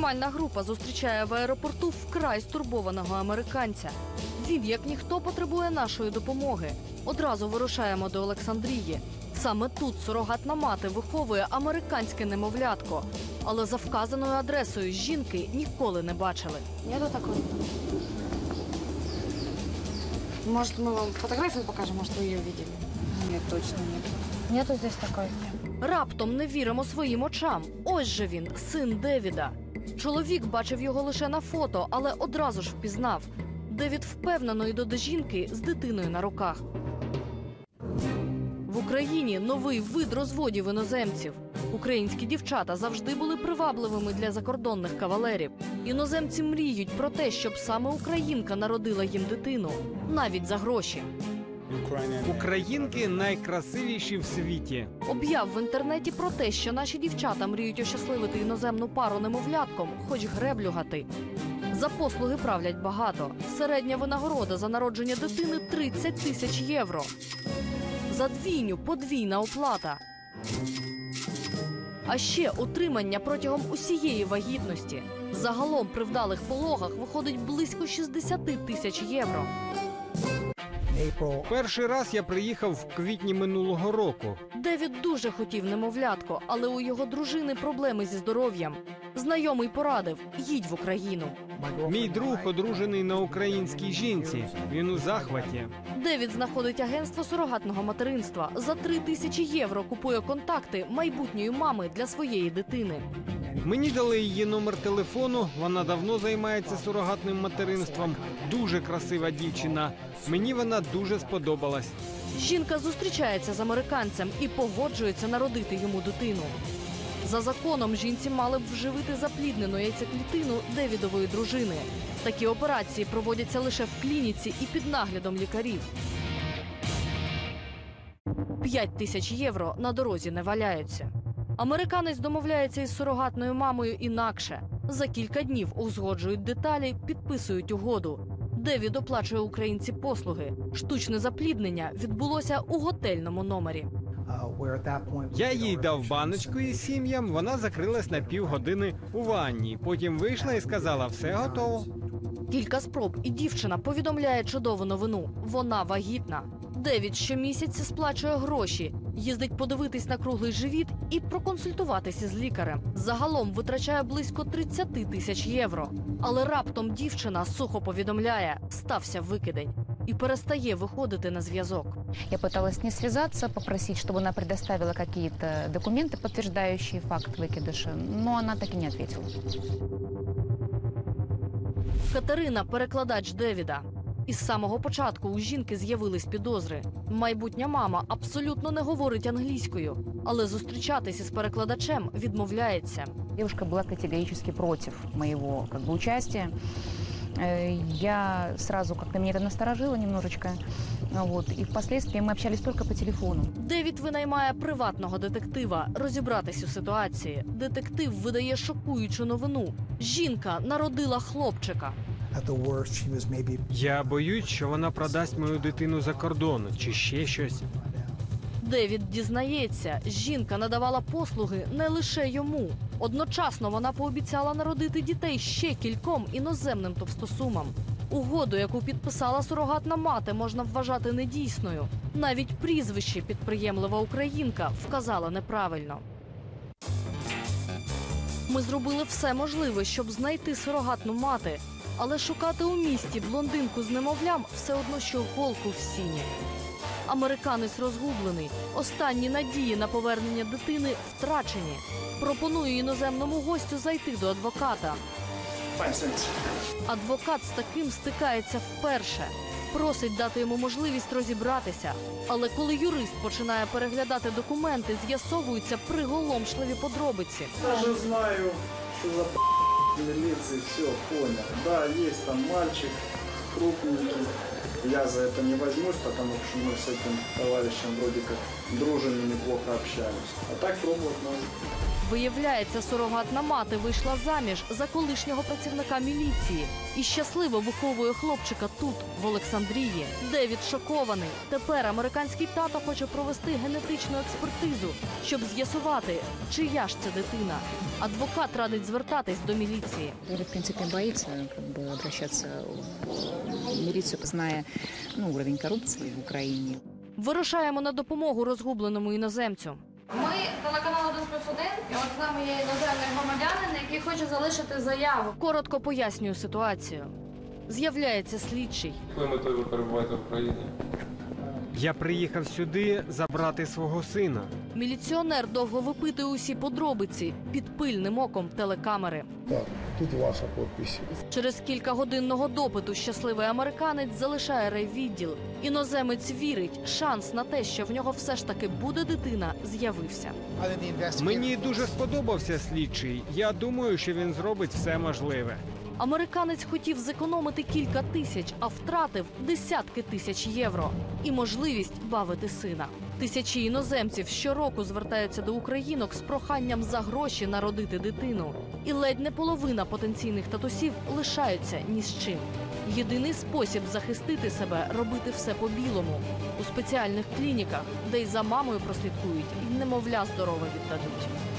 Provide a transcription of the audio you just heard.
Знімальна група зустрічає в аеропорту вкрай стурбованого американця. Він, як ніхто, потребує нашої допомоги. Одразу вирушаємо до Олександрії. Саме тут сурогатна мати виховує американське немовлятко. Але за вказаною адресою жінки ніколи не бачили. Нету такой? Может, мы вам фотографию покажем, может, вы ее видели? Нет, точно нет. Нету здесь такой. Раптом не віримо своїм очам. Ось же він, син Девіда. Чоловік бачив його лише на фото, але одразу ж впізнав. Девід впевнено йде до жінки з дитиною на руках. В Україні новий вид розводів іноземців. Українські дівчата завжди були привабливими для закордонних кавалерів. Іноземці мріють про те, щоб саме українка народила їм дитину, навіть за гроші. Українки найкрасивіші в світі. Об'яв в інтернеті про те, що наші дівчата мріють ощасливити іноземну пару немовлятком, хоч греблю гати. За послуги правлять багато. Середня винагорода за народження дитини 30 тисяч євро. За двійню подвійна оплата. А ще утримання протягом усієї вагітності. Загалом при вдалих пологах виходить близько 60 тисяч євро. Перший раз я приїхав в квітні минулого року. Девід дуже хотів немовлятко, але у його дружини проблеми зі здоров'ям. Знайомий порадив їдь в Україну. Мій друг одружений на українській жінці. Він у захваті. Девід знаходить агентство сурогатного материнства. За три тисячі євро купує контакти майбутньої мами для своєї дитини. Мені дали її номер телефону. Вона давно займається сурогатним материнством. Дуже красива дівчина. Мені вона дуже сподобалась. Жінка зустрічається з американцем і погоджується народити йому дитину. За законом жінці мали б вживити запліднену яйцеклітину Девідової дружини. Такі операції проводяться лише в клініці і під наглядом лікарів. П'ять тисяч євро на дорозі не валяються. Американець домовляється із сурогатною мамою інакше. За кілька днів узгоджують деталі, підписують угоду. Девід оплачує українці послуги. Штучне запліднення відбулося у готельному номері. Я їй дав баночку із сім'ям. Вона закрилась на півгодини у ванні. Потім вийшла і сказала: все готово. Кілька спроб, і дівчина повідомляє чудову новину. Вона вагітна. Девід щомісяця сплачує гроші, їздить подивитись на круглий живіт і проконсультуватися з лікарем. Загалом витрачає близько 30 тисяч євро. Але раптом дівчина сухо повідомляє, стався викидень і перестає виходити на зв'язок. Я пыталась с ней связаться, попросить, чтобы она предоставила какие-то документы, подтверждающие факт выкидыша, но она так и не ответила. Катерина перекладач Девіда. Із самого початку у жінки з'явились підозри. Майбутня мама абсолютно не говорить англійською, але зустрічатися з перекладачем відмовляється. Девушка была категорически против моего как бы, участия. Э, Я сразу как-то меня это насторожило немножечко. А Вот. И впоследствии мы общались только по телефону. Девід винаймає приватного детектива розібратись у ситуації. Детектив видає шокуючу новину. Жінка народила хлопчика. At the worst, she was Я боюсь, що вона продасть мою дитину за кордон чи ще щось. Девід дізнається, жінка надавала послуги не лише йому. Одночасно вона пообіцяла народити дітей ще кільком іноземним товстосумам. Угоду, яку підписала сурогатна мати, можна вважати недійсною. Навіть прізвище підприємлива українка вказала неправильно. Ми зробили все можливе, щоб знайти сурогатну мати, але шукати у місті блондинку з немовлям все одно, що голку в сіні. Американець розгублений. Останні надії на повернення дитини втрачені. Пропонує іноземному гостю зайти до адвоката. Адвокат з таким стикається вперше. Просить дати йому можливість розібратися. Але коли юрист починає переглядати документи, з'ясовуються приголомшливі подробиці. Даже знаю, что за милиции, все, понял. Да, есть там мальчик, крупненький, Я за это не возьмусь, потому что мы с этим товарищем вроде как дружим и неплохо общались. А так пробовать можно. Виявляється, сурогатна мати вийшла заміж за колишнього працівника міліції і щасливо виховує хлопчика тут, в Олександрії. Девід шокований. Тепер американський тато хоче провести генетичну експертизу, щоб з'ясувати, чия ж це дитина. Адвокат радить звертатись до міліції. Или, в принципе, боится как бы, знає ну, уровень корупції в Україні. Вирушаємо на допомогу розгубленому іноземцю. Ми телеканал 1 плюс 1, і от з нами є іноземний громадянин, який хоче залишити заяву. Коротко пояснюю ситуацію. З'являється слідчий. Якою метою ви перебуваєте в Україні? Я приїхав сюди забрати свого сина. Міліціонер довго випитує усі подробиці під пильним оком телекамери. Так, тут ваша подпись. Через кілька годинного допиту щасливий американець залишає райвідділ. Іноземець вірить, шанс на те, що в нього все ж таки буде дитина, з'явився. Мені дуже сподобався слідчий. Я думаю, що він зробить все можливе. Американець хотів зекономити кілька тисяч, а втратив десятки тисяч євро і можливість бавити сина. Тисячі іноземців щороку звертаються до українок з проханням за гроші народити дитину. І ледь не половина потенційних татусів лишаються ні з чим. Єдиний спосіб захистити себе робити все по-білому у спеціальних клініках, де й за мамою прослідкують, і немовля здорове віддадуть.